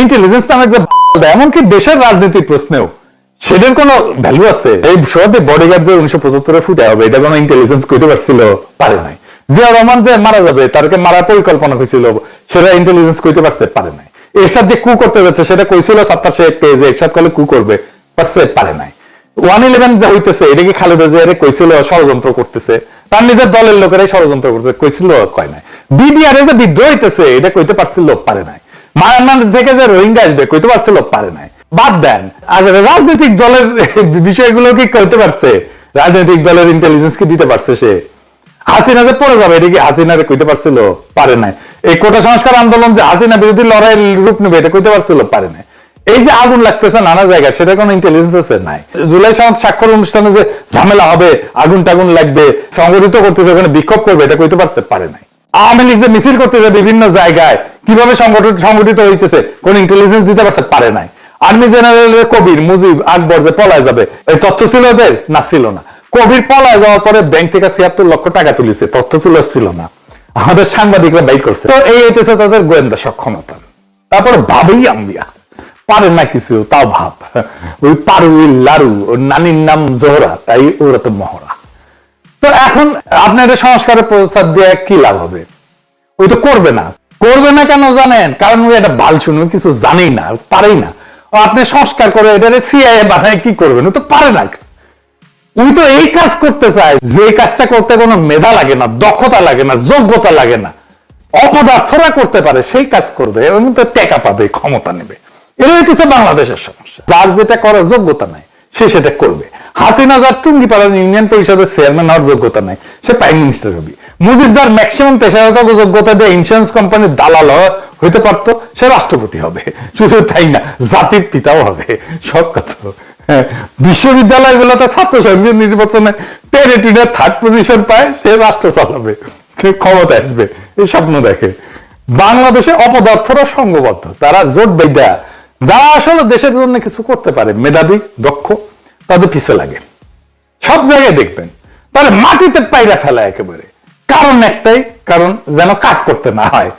Intelligence নামের যে এমনকি দেশের রাজনীতির প্রশ্নেও। সেটার কোনো ভ্যালু আছে? এই সবাই বডিগার্ড যে উনিশশো পঁচাত্তরে ফুটে হবে এটা কোনো ইন্টেলিজেন্স করতে পারছিল? পারে নাই। জিয়া রহমান যে মারা যাবে, তারকে মারার পরিকল্পনা হয়েছিল সেটা ইন্টেলিজেন্স করতে পারছে? পারে নাই। এরশাদ যে কু করতে যাচ্ছে, সেটা কইছিল সাত্তার শেখ পেয়ে এরশাদ করলে কু করবে, পারছে? পারে নাই। ওয়ান ইলেভেন যা হইতেছে, এটা কি খালেদা জিয়ারে কইছিল, ষড়যন্ত্র করতেছে? তার নিজের দলের লোকেরাই ষড়যন্ত্র করছে, কইছিল, কয় নাই। বিডিআর যে বিদ্রোহ হইতেছে, এটা কইতে পারছিল, পারে নাই। মায়ানমার থেকে যে রোহিঙ্গা আসবে কইতে পারছিল? পারে নাই। বাদ দেন। আর রাজনৈতিক দলের বিষয়গুলো কি করতে পারছে? রাজনৈতিক দলের ইন্টেলিজেন্স কি দিতে পারছে সে? হাসিনা যে পড়ে যাবে, এটা কি হাসিনারে কইতে পারছিল? পারে নাই। এই কোটা সংস্কার আন্দোলন যে হাসিনা বিরোধী লড়াই রূপ নেবে, এটা কইতে পারছিল? পারে নাই। এই যে আগুন লাগতেছে নানা জায়গায় সেটা কোনো ইন্টেলিজেন্স আছে? নাই। জুলাই সনদ স্বাক্ষর অনুষ্ঠানে যে ঝামেলা হবে আগুন টাগুন লাগবে, সংগঠিত করতেছে ওখানে বিক্ষোভ করবে, এটা কইতে পারছে? পারে নাই। আওয়ামী লীগ যে মিছিল করতেছে বিভিন্ন জায়গায়, কীভাবে সংগঠিত সংগঠিত হইতেছে, কোন ইন্টেলিজেন্স দিতে পারছে? পারে নাই। আর্মি জেনারেল কবির মুজিব আকবর যে পলায় যাবে, এই তথ্য ছিল ওদের? না, ছিল না। কবির পলায় যাওয়ার পরে ব্যাংক থেকে ছিয়াত্তর লক্ষ টাকা তুলিছে। তথ্য ছিল ছিল না। আমাদের সাংবাদিকরা বাইর করছে। তো এই হইতেছে তাদের গোয়েন্দা সক্ষমতা তারপরে ভাবেই আম্বিয়া। পারে না কিছু, তাও ভাব। ওই পারুই লারু, ওর নানির নাম জোহরা, তাই ওরা তো মহড়া। তো এখন আপনার সংস্কারের প্রস্তাব দিয়ে কি লাভ হবে? ওই তো করবে না। করবে না কেন জানেন? কারণ ওই একটা বাল শুনে কিছু জানেই না, পারেই না। আপনি সংস্কার করে এটা সিআই বানায় কি করবেন? তো পারে না। উনি তো এই কাজ করতে চায়। যে কাজটা করতে কোনো মেধা লাগে না, দক্ষতা লাগে না, যোগ্যতা লাগে না, অপদার্থরা করতে পারে, সেই কাজ করবে এবং তো টেকা পাবে, ক্ষমতা নেবে। এটা হচ্ছে বাংলাদেশের সমস্যা। যার যেটা করার যোগ্যতা নাই, সে সেটা করবে। হাসিনা যার টুঙ্গিপাড়া ইউনিয়ন পরিষদের চেয়ারম্যান হওয়ার যোগ্যতা নাই। সে প্রাইম মিনিস্টার হবে। মুজিব যার ম্যাক্সিমাম পেশাগত যোগ্যতা দিয়ে ইন্স্যুরেন্স কোম্পানির দালাল হইতে পারতো সে রাষ্ট্রপতি হবে। শুধু তাই না জাতির পিতাও হবে। সব কথা। হ্যাঁ, বিশ্ববিদ্যালয়গুলোতে ছাত্র নির্বাচনে থার্ড পজিশন পায় সে রাষ্ট্র চালাবে। সে ক্ষমতা আসবে এই স্বপ্ন দেখে। বাংলাদেশে অপদার্থরা সংঘবদ্ধ তারা জোট বেদা যারা আসলে দেশের জন্য কিছু করতে পারে মেধাবী দক্ষ তাদের পিছে লাগে। সব জায়গায় দেখবেন। তাহলে মাটিতে পায়রা ফেলা একেবারে। কারণ একটাই, কারণ যেন কাজ করতে না হয়।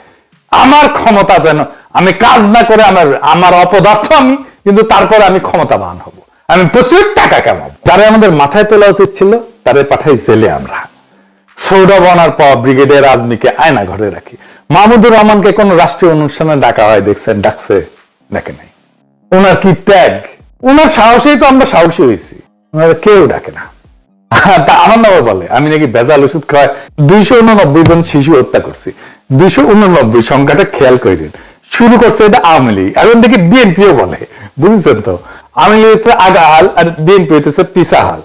আমার ক্ষমতা যেন, আমি কাজ না করে আমার আমার অপদার্থ আমি, কিন্তু তারপরে আমি ক্ষমতাবান হব। আমি প্রচুর টাকা কামাবো। যারা আমাদের মাথায় তোলা উচিত ছিল তাদের পাঠাই জেলে আমরা। সৌরভ বনার পর ব্রিগেডিয়ার আজমিকে আয়না ঘরে রাখি। মাহমুদুর রহমানকে কোন রাষ্ট্রীয় অনুষ্ঠানে ডাকা হয়, দেখছেন? ডাকছে ডাকে নাই। ওনার কি ত্যাগ? ওনার সাহসেই তো আমরা সাহসী হয়েছি। ওনার কেউ ডাকে না। তা আমার নামও বলে, আমি নাকি বেজাল ওষুধ খাওয়াই দুইশো উননব্বই জন শিশু হত্যা করছি। দুইশো উননব্বই সংখ্যাটা খেয়াল করেন শুরু করছে এটা আওয়ামী লীগ, এখন দেখি বিএনপিও বলে। বুঝেছেন তো? আওয়ামী লীগ হচ্ছে আগা হাল আর বিএনপি হইতেছে পিসা হাল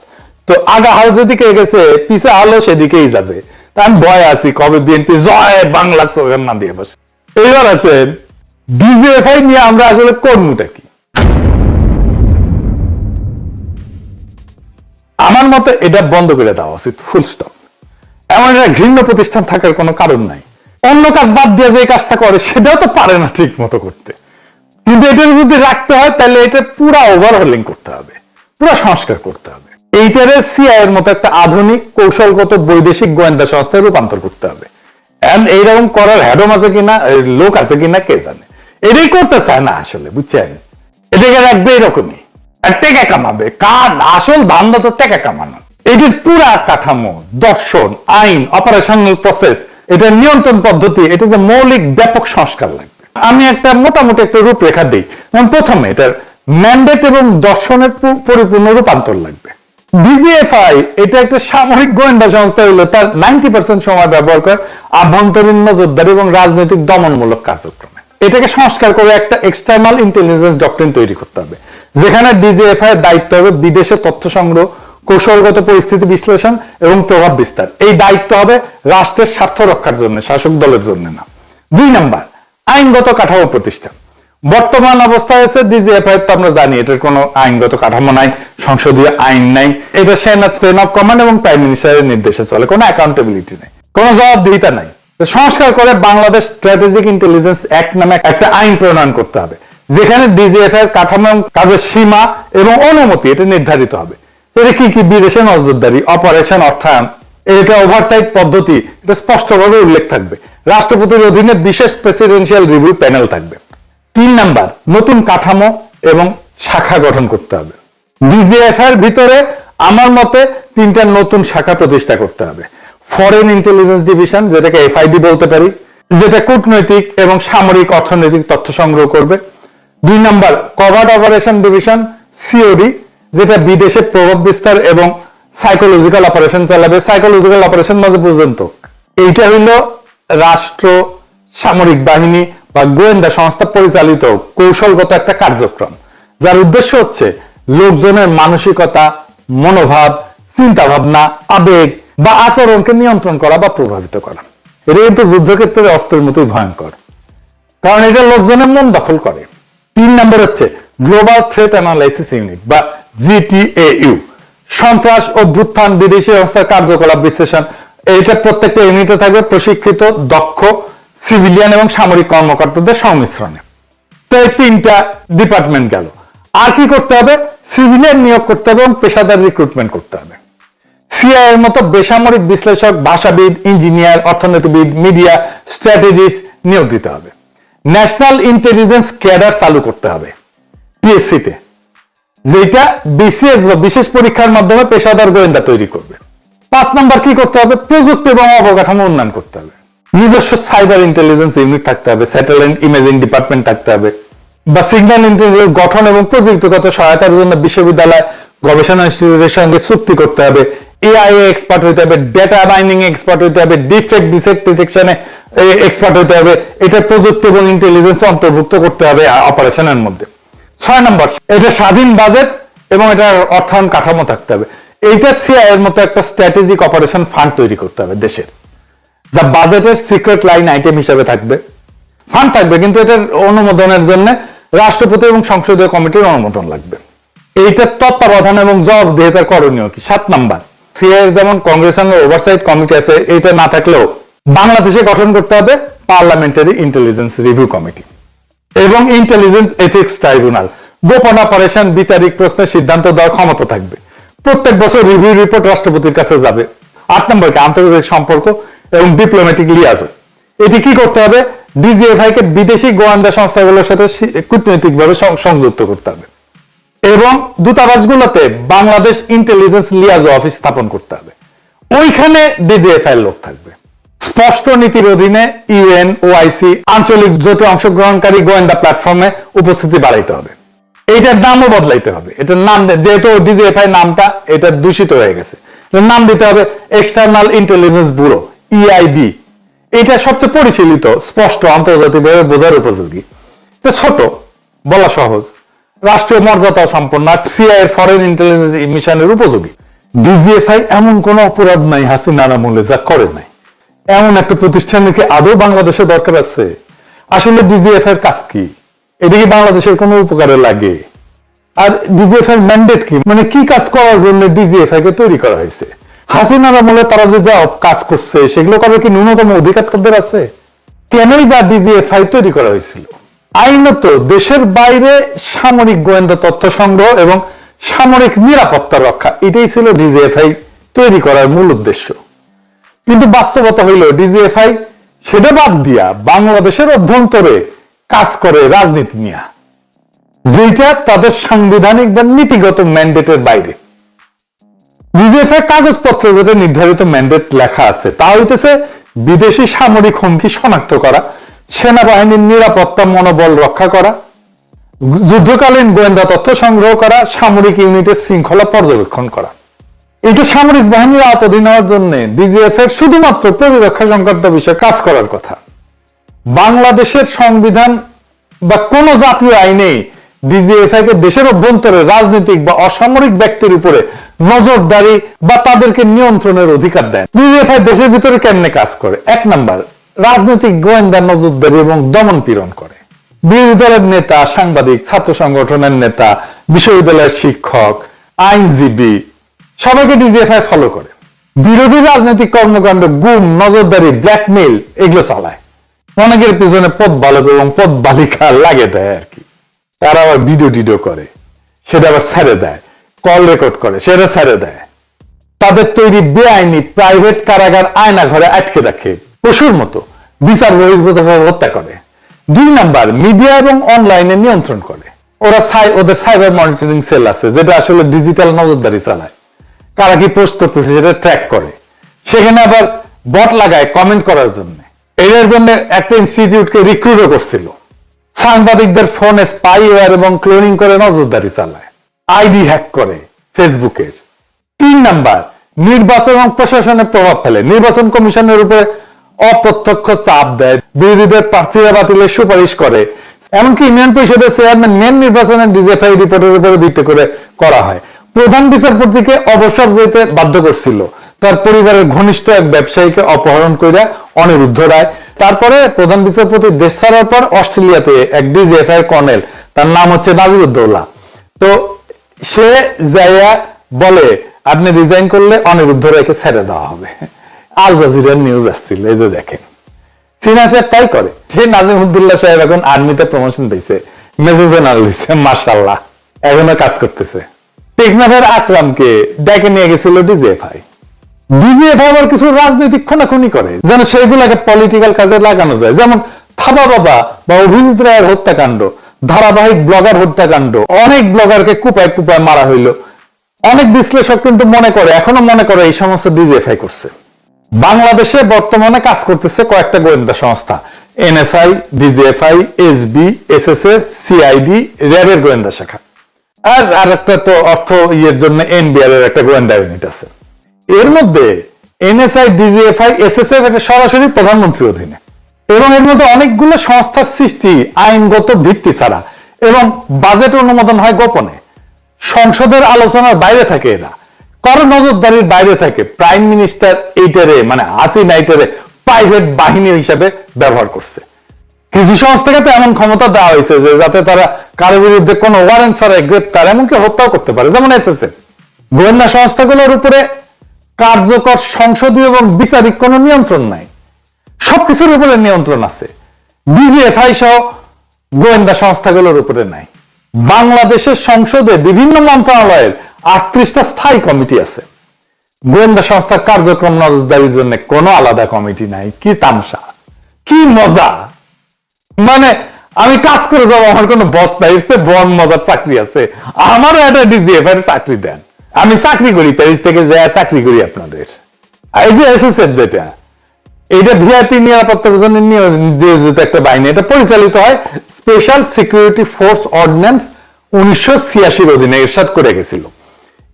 তো আগা হাল যেদিকে গেছে পিসা হালও সেদিকেই যাবে। তা আমি ভয় আছি, কবে বিএনপি জয় বাংলা স্লোগান না দিয়ে বসে। এইবার আসেন, ডিজিএফআই নিয়ে আমরা আসলে কর্মটা কি? আমার মতে এটা বন্ধ করে দেওয়া উচিত ফুল স্টপ এমন একটা ঘৃণ্য প্রতিষ্ঠান থাকার কোনো কারণ নাই। অন্য কাজ বাদ দিয়ে যে কাজটা করে, সেটাও তো পারে না ঠিক মতো করতে। কিন্তু এটা যদি রাখতে হয়, তাহলে এটা পুরা ওভারহোলিং করতে হবে, পুরো সংস্কার করতে হবে। এইটারে সিআই এর মতো একটা আধুনিক, কৌশলগত, বৈদেশিক গোয়েন্দা সংস্থায় রূপান্তর করতে হবে। এইরকম করার হ্যাডম আছে কিনা লোক আছে কিনা, কে জানে? এটাই করতে চায় না আসলে, বুঝছেন? এটাকে রাখবে এরকমই। আর টেকা কামাবে। কার আসল ধান্দা তো টেকা কামানো। এটির পুরা কাঠামো, দর্শন, আইন অপারেশনাল প্রসেস এটা নিয়ন্ত্রণ পদ্ধতি এটাতে মৌলিক ব্যাপক সংস্কার লাগবে। আমি একটা মোটামুটি একটা রূপরেখা দিই। প্রথমে এটার ম্যান্ডেট এবং দর্শনের পরিপূর্ণ রূপান্তর লাগবে। ডিজিএফআই এটা একটা সামরিক গোয়েন্দা সংস্থা হলো, তার নাইনটি পার্সেন্ট সময় ব্যবহার করে আভ্যন্তরীণ নজরদারি এবং রাজনৈতিক দমনমূলক কার্যক্রমে। এটাকে সংস্কার করে একটা এক্সটার্নাল ইন্টেলিজেন্স ডক্ট্রিন তৈরি করতে হবে। যেখানে ডিজিএফআই এর দায়িত্ব হবে বিদেশে তথ্য সংগ্রহ, কৌশলগত পরিস্থিতি বিশ্লেষণ এবং প্রভাব বিস্তার। এই দায়িত্ব হবে রাষ্ট্রের স্বার্থ রক্ষার জন্য, শাসক দলের জন্য না। দুই নাম্বার, আইনগত কাঠামো প্রতিষ্ঠান বর্তমান অবস্থা হয়েছে ডিজিএফআই তো আমরা জানি এটার কোনো আইনগত কাঠামো নাই, সংসদীয় আইন নাই। এটা সেনা চেন অফ কমান্ড এবং প্রাইম মিনিস্টারের নির্দেশে চলে, কোনো অ্যাকাউন্টেবিলিটি নেই, কোনো জবাবদিহিতা নাই। সংস্কার করে বাংলাদেশ স্ট্র্যাটেজিক ইন্টেলিজেন্স অ্যাক্ট নামে একটা আইন প্রণয়ন করতে হবে। যেখানে ডিজিএফআই কাঠামো, কাজের সীমা এবং অনুমতি, এটা নির্ধারিত হবে। এটা কি কি বিদেশে নজরদারি অপারেশন অর্থায়ন, এটা ওভারসাইট পদ্ধতি, এটা স্পষ্টভাবে উল্লেখ থাকবে। রাষ্ট্রপতির অধীনে বিশেষ প্রেসিডেন্সিয়াল রিভিউ প্যানেল থাকবে। তিন নাম্বার, নতুন কাঠামো এবং শাখা গঠন করতে হবে। ডিজিএফ এর ভিতরে আমার মতে তিনটা নতুন শাখা প্রতিষ্ঠা করতে হবে। ফরেন ইন্টেলিজেন্স ডিভিশন যেটাকে এফআইডি বলতে পারি, যেটা কূটনৈতিক এবং সামরিক অর্থনৈতিক তথ্য সংগ্রহ করবে। দুই number covered operation division COD যেটা বিদেশে প্রভাব বিস্তার এবং সাইকোলজিক্যাল অপারেশন চালাবে। সাইকোলজিক্যাল অপারেশন মাঝে পর্যন্ত। এইটা হইল রাষ্ট্র, সামরিক বাহিনী বা গোয়েন্দা সংস্থা পরিচালিত কৌশলগত একটা কার্যক্রম। যার উদ্দেশ্য হচ্ছে লোকজনের মানসিকতা, মনোভাব চিন্তা ভাবনা আবেগ বা আচরণকে নিয়ন্ত্রণ করা বা প্রভাবিত করা। এটা কিন্তু যুদ্ধক্ষেত্রে অস্ত্রের মতোই ভয়ঙ্কর। কারণ এটা লোকজনের মন দখল করে। তিন নম্বর হচ্ছে গ্লোবাল থ্রেট অ্যানালাইসিস ইউনিট বা জিটিএইউ সন্ত্রাস অভ্যুত্থান বিদেশি সংস্থার কার্যকলাপ বিশ্লেষণ। এটা প্রত্যেকটা ইউনিটে থাকবে, প্রশিক্ষিত, দক্ষ সিভিলিয়ান এবং সামরিক কর্মকর্তাদের সংমিশ্রণে। তো এই তিনটা ডিপার্টমেন্ট গেল। আর কি করতে হবে? সিভিলিয়ান নিয়োগ করতে হবে এবং পেশাদার রিক্রুটমেন্ট করতে হবে। সিআই এর মতো বেসামরিক বিশ্লেষক, ভাষাবিদ ইঞ্জিনিয়ার অর্থনীতিবিদ মিডিয়া স্ট্র্যাটেজিস্ট নিয়োগ দিতে হবে। ন্যাশনাল ইন্টেলিজেন্স ক্যাডার চালু করতে হবে পিএসসি তে যেটা বিসিএস বা বিশেষ পরীক্ষার মাধ্যমে পেশাদার গোয়েন্দা তৈরি করবে। পাঁচ নাম্বার কি করতে হবে? প্রযুক্তি এবং অবকাঠামো উন্নয়ন করতে হবে। নিজস্ব সাইবার ইন্টেলিজেন্স ইউনিট থাকতে হবে, স্যাটেলাইট ইমেজিং ডিপার্টমেন্ট থাকতে হবে, বা সিগন্যাল ইন্টেলিজেন্স গঠন এবং প্রযুক্তিগত সহায়তার জন্য বিশ্ববিদ্যালয়, গবেষণা ইনস্টিটিউটের সঙ্গে চুক্তি করতে হবে, এআই এক্সপার্ট হইতে হবে ডেটা মাইনিং এক্সপার্ট হইতে হবে ডিফেক্ট ডিফেক্ট ডিটেকশনে এক্সপার্ট হইতে হবে। এটা প্রযুক্তি এবং ইন্টেলিজেন্স অন্তর্ভুক্ত করতে হবে অপারেশনের মধ্যে। ছয় নম্বর, এটা স্বাধীন বাজেট এবং এটার অর্থায়ন কাঠামো থাকতে হবে। এইটা সিআই এর মতো একটা স্ট্র্যাটেজিক অপারেশন ফান্ড তৈরি করতে হবে দেশের। যা বাজেটের সিক্রেট লাইন আইটেম হিসেবে থাকবে। ফান্ড থাকবে, কিন্তু এটার অনুমোদনের জন্য রাষ্ট্রপতি এবং সংসদীয় কমিটির অনুমোদন লাগবে। এইটার তত্ত্বাবধান এবং জবাবদিহিতার করণীয় কি? সাত নাম্বার সিআই যেমন কংগ্রেশনাল ওভারসাইট কমিটি আছে এটা না থাকলেও বাংলাদেশে গঠন করতে হবে পার্লামেন্টারি ইন্টেলিজেন্স রিভিউ কমিটি এবং ইন্টেলিজেন্স এথিক্স ট্রাইব্যুনাল গোপন অপারেশন বিচারিক প্রশ্নের সিদ্ধান্ত দেওয়ার ক্ষমতা থাকবে। প্রত্যেক বছর রিভিউ রিপোর্ট রাষ্ট্রপতির কাছে যাবে। আট নম্বরকে আন্তর্জাতিক সম্পর্ক এবং ডিপ্লোম্যাটিক লিয়াজ এটি কি করতে হবে? ডিজিএফআই কে বিদেশি গোয়েন্দা সংস্থাগুলোর সাথে কূটনৈতিকভাবে সংযুক্ত করতে হবে। এবং দূতাবাসগুলোতে বাংলাদেশ ইন্টেলিজেন্স লিয়াজ অফিস স্থাপন করতে হবে। ওইখানে ডিজিএফআই লোক থাকবে। স্পষ্ট নীতির অধীনে ইউএন, ওআইসি, আঞ্চলিক জোটে অংশগ্রহণকারী গোয়েন্দা প্ল্যাটফর্মে উপস্থিতি বাড়াইতে হবে। এইটার নামও বদলাইতে হবে। এটার নাম যেহেতু ডিজিএফআই নামটা, এটা দূষিত হয়ে গেছে। নাম দিতে হবে এক্সটার্নাল ইন্টেলিজেন্স ব্যুরো ইআইবি এটা সবচেয়ে পরিশীলিত, স্পষ্ট, আন্তর্জাতিকভাবে বোঝার উপযোগী। এটা ছোট, বলা সহজ। রাষ্ট্রীয় মর্যাদা সম্পন্ন সিআই এর ফরেন ইন্টেলিজেন্স মিশনের উপযোগী। ডিজিএফআই এমন কোন অপরাধ নাই হাসিনার আমলে যা করে নাই। এমন একটা প্রতিষ্ঠানের কি আদৌ বাংলাদেশে দরকার আছে? আসলে ডিজিএফ এর কাজ কি? এটা কি বাংলাদেশের কোনো উপকারে লাগে? আর ডিজিএফ এর ম্যান্ডেট কি? মানে কি কাজ করার জন্য ডিজিএফআই কে তৈরি করা হয়েছে? হাসিনার আমলে তারা যে যা কাজ করছে, সেগুলো করার কি ন্যূনতম অধিকার তাদের আছে? কেনই বা ডিজিএফআই তৈরি করা হয়েছিল? আইনত দেশের বাইরে সামরিক গোয়েন্দা তথ্য সংগ্রহ এবং সামরিক নিরাপত্তা রক্ষা, এটাই ছিল ডিজিএফআই তৈরি করার মূল উদ্দেশ্য। কিন্তু বাস্তবতা হইল, ডিজিএফআই সেটা বাদ দিয়া বাংলাদেশের অভ্যন্তরে কাজ করে রাজনীতি নিয়ে। যেটা তাদের সাংবিধানিক বা নীতিগত ম্যান্ডেটের বাইরে। ডিজিএফআই কাগজপত্রে যেটা নির্ধারিত ম্যান্ডেট লেখা আছে, তা হইতেছে বিদেশি সামরিক হুমকি শনাক্ত করা, সেনাবাহিনীর নিরাপত্তা মনোবল রক্ষা করা, যুদ্ধকালীন গোয়েন্দা তথ্য সংগ্রহ করা, সামরিক ইউনিটের শৃঙ্খলা পর্যবেক্ষণ করা। এটা সামরিক বাহিনীর আওতাধীন হওয়ার জন্য ডিজিএফ এর শুধুমাত্র প্রতিরক্ষা সংক্রান্ত বিষয়ে কাজ করার কথা। বাংলাদেশের সংবিধান বা কোন জাতীয় আইনে ডিজিএফআই কে দেশের অভ্যন্তরে রাজনৈতিক বা অসামরিক ব্যক্তির উপরে নজরদারি বা তাদেরকে নিয়ন্ত্রণের অধিকার দেয় ডিজিএফআই দেশের ভিতরে কেমনে কাজ করে? এক নাম্বার, রাজনৈতিক গোয়েন্দা নজরদারি এবং দমন পীড়ন করে। বিরোধী দলের নেতা, সাংবাদিক, ছাত্র সংগঠনের নেতা, বিশ্ববিদ্যালয়ের শিক্ষক, আইনজীবী সবাইকে ডিজিএফআই ফলো করে। বিরোধী রাজনৈতিক কর্মকাণ্ড, গুম, নজরদারি ব্ল্যাকমেইল এগুলো চালায়। অনেকের পিছনে পদ বালক এবং পদ বালিকা লাগে দেয় আর কি। তারা আবার ভিডিও টিডিও করে। সেটা আবার ছেড়ে দেয়। কল রেকর্ড করে, সেটা ছেড়ে দেয়। তাদের তৈরি বেআইনি প্রাইভেট কারাগার আয়না ঘরে আটকে রাখে। পশুর মতো। বিচার বহির্ভূতভাবে হত্যা করে। দুই নাম্বার মিডিয়া এবং অনলাইনে নিয়ন্ত্রণ করে। ওরা ওদের সাইবার মনিটরিং সেল আছে, যেটা আসলে ডিজিটাল নজরদারি চালায়। কারা কি পোস্ট করতেছে সেটা ট্র্যাক করে। সেখানে আবার বট লাগায় কমেন্ট করার জন্য। এর জন্য একটা ইনস্টিটিউটকে রিক্রুটও করছিল। সাংবাদিকদের ফোনে স্পাইওয়্যার এবং ক্লোনিং করে নজরদারি চালায়। আইডি হ্যাক করে ফেসবুকের তিন নাম্বার, নির্বাচন এবং প্রশাসনের প্রভাব ফেলে। নির্বাচন কমিশনের উপরে অপ্রত্যক্ষ চাপ দেয়। বিরোধীদের প্রার্থীরা বাতিলের সুপারিশ করে। এমনকি ইউনিয়ন পরিষদের চেয়ারম্যান মেন নির্বাচনের ডিজিএফআই রিপোর্টের উপরে ভিত্তি করে করা হয়। প্রধান বিচারপতিকে অবসর যেতে বাধ্য করছিল। তার পরিবারের ঘনিষ্ঠ এক ব্যবসায়ীকে অপহরণ করে অনিরুদ্ধ রায়, তারপরে প্রধান বিচারপতি দেশ ছাড়ার পর অস্ট্রেলিয়াতে এক ডিজিএফআই কর্নেল, তার নাম হচ্ছে নাজিরুদ্দৌলা তো সে যাইয়া বলে, আপনি রিজাইন করলে অনিরুদ্ধ রায়কে ছেড়ে দেওয়া হবে। আল জাজিরার নিউজ আসছিল, এই যে দেখেন। সিনা সাহেব তাই করে সেই নাজিমুদ্দুল্লাহ সাহেব এখন আর্মিতে প্রমোশন পেয়েছে মেজর জেনারেল হয়েছে মার্শাল্লাহ এখনও কাজ করতেছে। টেকনাফের আকরামকে ডেকে নিয়ে গেছিল ডিজিএফআই ডিজিএফআই আবার কিছু রাজনৈতিক খুনাখুনি করে, যেন সেগুলাকে পলিটিক্যাল কাজে লাগানো যায়। যেমন থাবা বাবা বা অভিজিৎ রায়ের হত্যাকাণ্ড, ধারাবাহিক ব্লগার হত্যাকাণ্ড, অনেক ব্লগারকে কুপায় কুপায় মারা হইল। অনেক বিশ্লেষক কিন্তু মনে করে, এখনও মনে করে এই সমস্ত ডিজিএফআই করছে। বাংলাদেশে বর্তমানে কাজ করতেছে কয়েকটা গোয়েন্দা সংস্থা, NSI DGFI SB, SSF, CID, র্যাবের গোয়েন্দা শাখা। আর আরেকটা তো অর্থ ইয়ের জন্য এনবিআর এর একটা গোয়েন্দা ইউনিট আছে। এর মধ্যে এনএসআই ডিজিএফআই এসএসএফ এটা সরাসরি প্রধানমন্ত্রীর অধীনে। এবং এর মধ্যে অনেকগুলো সংস্থার সৃষ্টি আইনগত ভিত্তি ছাড়া। এবং বাজেট অনুমোদন হয় গোপনে। সংসদের আলোচনার বাইরে থাকে এরা। কারও নজরদারির বাইরে থাকে। প্রাইম মিনিস্টার এইটারে মানে হাসিনা এইটারে প্রাইভেট বাহিনী হিসাবে ব্যবহার করছে। কিছু সংস্থাকে তো এমন ক্ষমতা দেওয়া হয়েছে যে যাতে তারা কারও বিরুদ্ধে কোনো ওয়ারেন্ট ছাড়াই গ্রেপ্তার, এমনকি হত্যাও করতে পারে। যেমন এসেছে গোয়েন্দা সংস্থাগুলোর উপরে কার্যকর সংসদীয় এবং বিচারিক কোনো নিয়ন্ত্রণ নাই। সবকিছুর উপরে নিয়ন্ত্রণ আছে। ডিজিএফআই সহ গোয়েন্দা সংস্থাগুলোর উপরে নাই। বাংলাদেশের সংসদে বিভিন্ন মন্ত্রণালয়ের আটত্রিশটা স্থায়ী কমিটি আছে। গোয়েন্দা সংস্থার কার্যক্রম নজরদারির জন্য কোনো আলাদা কমিটি নাই। কি তামসা, কি মজা। মানে আমি কাজ করে যাব, আমার কোনো বস নাই বড় মজার চাকরি আছে। আমারও একটা ডিজিএফ এর চাকরি দেন। আমি চাকরি করি প্যারিস থেকে যা চাকরি করি আপনাদের। এই যে এসএসএফ যেটা এটা ভিআইপি নিরাপত্তার জন্য নিয়োজিত একটা বাহিনী, এটা পরিচালিত হয় স্পেশাল সিকিউরিটি ফোর্স অর্ডিন্যান্স উনিশশো ছিয়াশির অধীনে এরশাদ করে গেছিল।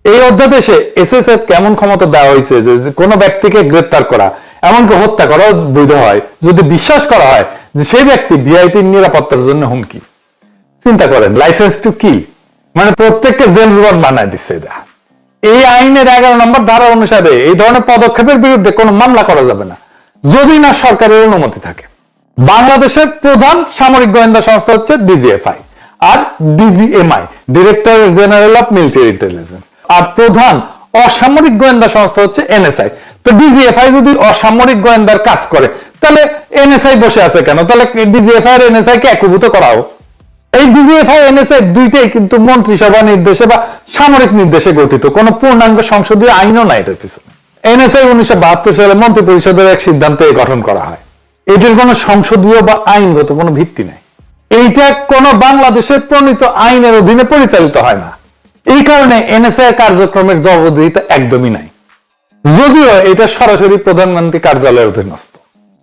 এই অধ্যাদেশে এসএসএফ কেমন ক্ষমতা দেওয়া হয়েছে যে কোনো ব্যক্তিকে গ্রেপ্তার করা এমনকি হত্যা করাও বৈধ হয়। যদি বিশ্বাস করা হয় যে সেই ব্যক্তি ভিআইপি নিরাপত্তার জন্য হুমকি, চিন্তা করেন লাইসেন্স টু কি মানে প্রত্যেককে জেমস বন্ড বানায় দিচ্ছে এটা এই আইনের এগারো নম্বর ধারা অনুসারে এই ধরনের পদক্ষেপের বিরুদ্ধে কোনো মামলা করা যাবে না। যদি না সরকারের অনুমতি থাকে। বাংলাদেশের প্রধান সামরিক গোয়েন্দা সংস্থা হচ্ছে DGFI R DGMI director general of military intelligence আর প্রধান অসামরিক গোয়েন্দা সংস্থা হচ্ছে এনএসআই তো ডিজিএফআই যদি অসামরিক গোয়েন্দার কাজ করে, তাহলে এনএসআই বসে আছে কেন? তাহলে ডিজিএফআই আর এনএসআই কে একীভূত করা হোক এই ডিজিএফআই এনএসআই দুইটাই কিন্তু মন্ত্রিসভা নির্দেশে বা সামরিক নির্দেশে গঠিত। কোনো পূর্ণাঙ্গ সংসদীয় আইনও নাই এটার পিছনে। এনএসআই উনিশশো বাহাত্তর সালে মন্ত্রী পরিষদের এক সিদ্ধান্তে গঠন করা হয়। এটির কোনো সংসদীয় বা আইনগত কোনো ভিত্তি নাই। এইটা কোনো বাংলাদেশের প্রণীত আইনের অধীনে পরিচালিত হয় না। এই কারণে এনএসআই কার্যক্রমের জবাবদিহিতা একদমই নাই। যদিও এটা সরাসরি প্রধানমন্ত্রী কার্যালয়ের অধীনস্থ।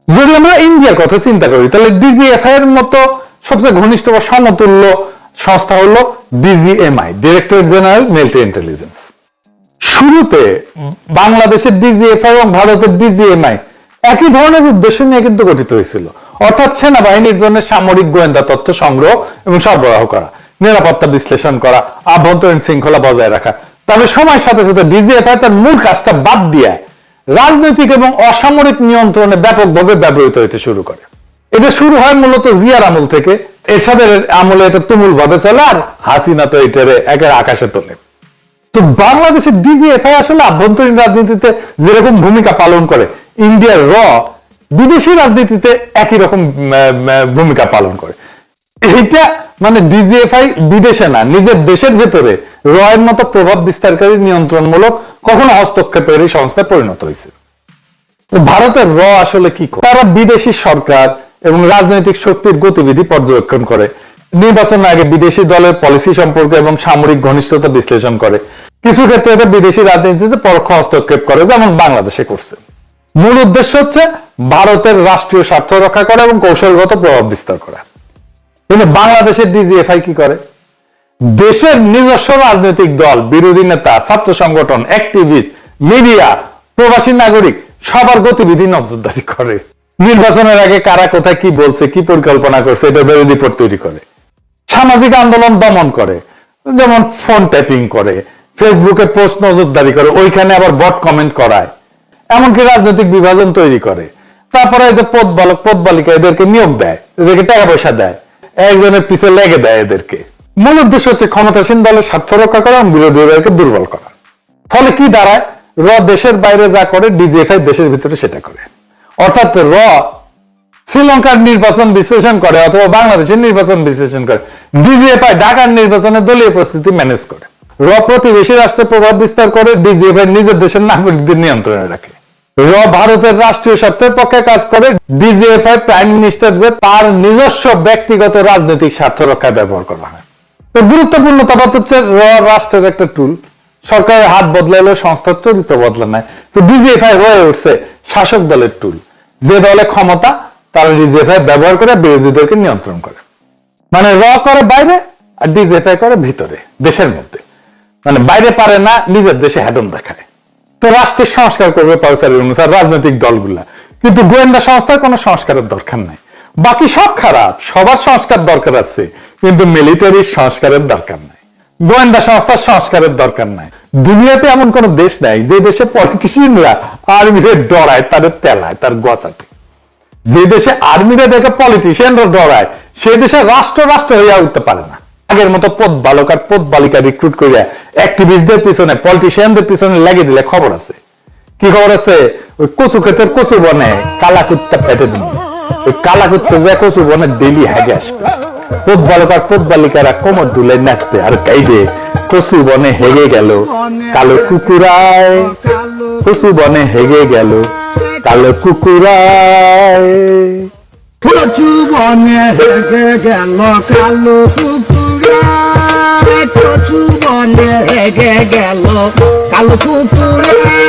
যদি আমরা ইন্ডিয়ার কথা চিন্তা করি, তাহলে ডিজিএফআই এর মতো সবচেয়ে ঘনিষ্ঠ বা সমতুল্য সংস্থা হলো DGMI director general military intelligence শুরুতে বাংলাদেশের ডিজিএফআই এবং ভারতের ডিজিএমআই একই ধরনের উদ্দেশ্য নিয়ে কিন্তু গঠিত হয়েছিল। অর্থাৎ সেনাবাহিনীর জন্য সামরিক গোয়েন্দা তথ্য সংগ্রহ এবং সরবরাহ করা, নিরাপত্তা বিশ্লেষণ করা, আভ্যন্তরীণ শৃঙ্খলা বজায় রাখা তবে সময়ের সাথে সাথে ডিজিএফআই তার মূল কাজটা বাদ দিয়ে রাজনৈতিক এবং অসামরিক নিয়ন্ত্রণে ব্যাপকভাবে ব্যবহৃত হতে শুরু করে। এটা শুরু হয় মূলত জিয়ার আমল থেকে। এরশাদের আমলে এটা তুমুল ভাবে চলে আর হাসিনা তো এটারে একের আকাশে তোলে। তো বাংলাদেশের ডিজিএফআই আসলে আভ্যন্তরীণ রাজনীতিতে যেরকম ভূমিকা পালন করে, ইন্ডিয়ার র বিদেশি রাজনীতিতে একই রকম ভূমিকা পালন করে। এইটা মানে ডিজিএফআই বিদেশে না, নিজের দেশের ভেতরে র এর মতো প্রভাব বিস্তারকারী নিয়ন্ত্রণমূলক কখনো হস্তক্ষেপের এই সংস্থায় পরিণত হয়েছে। ভারতের র আসলে কি তারা বিদেশি সরকার এবং রাজনৈতিক শক্তির গতিবিধি পর্যবেক্ষণ করে। নির্বাচন আগে বিদেশি দলের পলিসি সম্পর্কে এবং সামরিক ঘনিষ্ঠতা বিশ্লেষণ করে। কিছু ক্ষেত্রে বিদেশি রাজনীতিতে পরোক্ষ হস্তক্ষেপ করে, যেমন বাংলাদেশে করছে। মূল উদ্দেশ্য হচ্ছে ভারতের রাষ্ট্রীয় স্বার্থ রক্ষা করা এবং কৌশলগত প্রভাব বিস্তার করা। কিন্তু বাংলাদেশের ডিজিএফআই কি করে? দেশের নিজস্ব রাজনৈতিক দল, বিরোধী নেতা, ছাত্র সংগঠন অ্যাক্টিভিস্ট মিডিয়া প্রবাসী নাগরিক, সবার গতিবিধি নজরদারি করে। নির্বাচনের আগে কারা কোথায় কি বলছে, কি পরিকল্পনা করছে, এটা রিপোর্ট তৈরি করে। সামাজিক আন্দোলন দমন করে, যেমন ফোন ট্যাপিং করে ফেসবুকে পোস্ট নজরদারি করে, ওইখানে আবার বট কমেন্ট করায়। এমনকি রাজনৈতিক বিভাজন তৈরি করে। তারপরে যে পদ বালক পদ বালিকা এদেরকে নিয়োগ দেয়, এদেরকে টাকা পয়সা দেয়। একজনের পিছে লেগে দেয় এদেরকে। মূল উদ্দেশ্য হচ্ছে ক্ষমতাসীন দলের স্বার্থ রক্ষা করা এবং বিরোধীদেরকে দুর্বল করা। ফলে কি দাঁড়ায়? র দেশের বাইরে যা করে, ডিজিএফআই দেশের ভিতরে সেটা করে। অর্থাৎ র শ্রীলঙ্কার নির্বাচন বিশ্লেষণ করে অথবা বাংলাদেশের নির্বাচন বিশ্লেষণ করে। ডিজিএফআই ঢাকার নির্বাচনে দলীয় পরিস্থিতি ম্যানেজ করে। র প্রতিবেশী রাষ্ট্রে প্রভাব বিস্তার করে, ডিজিএফআই নিজের দেশের নাগরিকদের নিয়ন্ত্রণে রাখে। ভারতের রাষ্ট্রীয় স্বার্থের পক্ষে কাজ করে ডিজিএফআই প্রাইম মিনিস্টার যে তার নিজস্ব ব্যক্তিগত রাজনৈতিক স্বার্থ রক্ষায় ব্যবহার করা হয়। তো গুরুত্বপূর্ণ তফাৎ হচ্ছে র রাষ্ট্রের একটা টুল সরকারের হাত বদলাইলে সংস্থার চরিত্র বদলা নাই। তো ডিজিএফআই হয়ে উঠছে শাসক দলের টুল যে দলে ক্ষমতা, তারা ডিজিএফআই ব্যবহার করে বিরোধীদেরকে নিয়ন্ত্রণ করে। মানে র করে বাইরে আর ডিজিএফআই করে ভিতরে, দেশের মধ্যে। মানে বাইরে পারে না, নিজের দেশে হ্যাডম দেখায়। তো রাষ্ট্রের সংস্কার করবে পাউসারি অনুসার রাজনৈতিক দলগুলা। কিন্তু গোয়েন্দা সংস্থার কোনো সংস্কারের দরকার নাই। বাকি সব খারাপ, সবার সংস্কার দরকার আছে, কিন্তু মিলিটারির সংস্কারের দরকার নাই। গোয়েন্দা সংস্থার সংস্কারের দরকার নাই। দুনিয়াতে এমন কোন দেশ নাই, যে দেশে পলিটিশিয়ানরা আর্মিরে ডরায় তাদের তেলায়, তার গছাটে যে দেশে আর্মিরা দেখে পলিটিশিয়ানরা ডরায় সেই দেশে রাষ্ট্র রাষ্ট্র হইয়া উঠতে পারে না। আগের মতো পদ বালক আর পদ বালিকা রিক্রুট করিয়া অ্যাক্টিভিস্টদের পিছনে পলিটিশিয়ানদের পিছনে লাগিয়ে দিলে খবর আছে। কি খবর আছে? ওই কচু ক্ষেতের কচু বনে কালা কুত্তা পেটে দিন ওই কালা কুত্তা যে কচু বনে ডেলি হাগে আসবে। পদ বালক আর পদ বালিকারা কোমর দুলে নাচবে আর গাইবে, কচু বনে হেগে গেল, কালো কুকুরায়, কচু বনে হেগে গেল, কালো কুকুরায়। কচু বনে হেগে গেল, কালো কুকুরা কচু বনে হেগে গেল কালো কুকুরা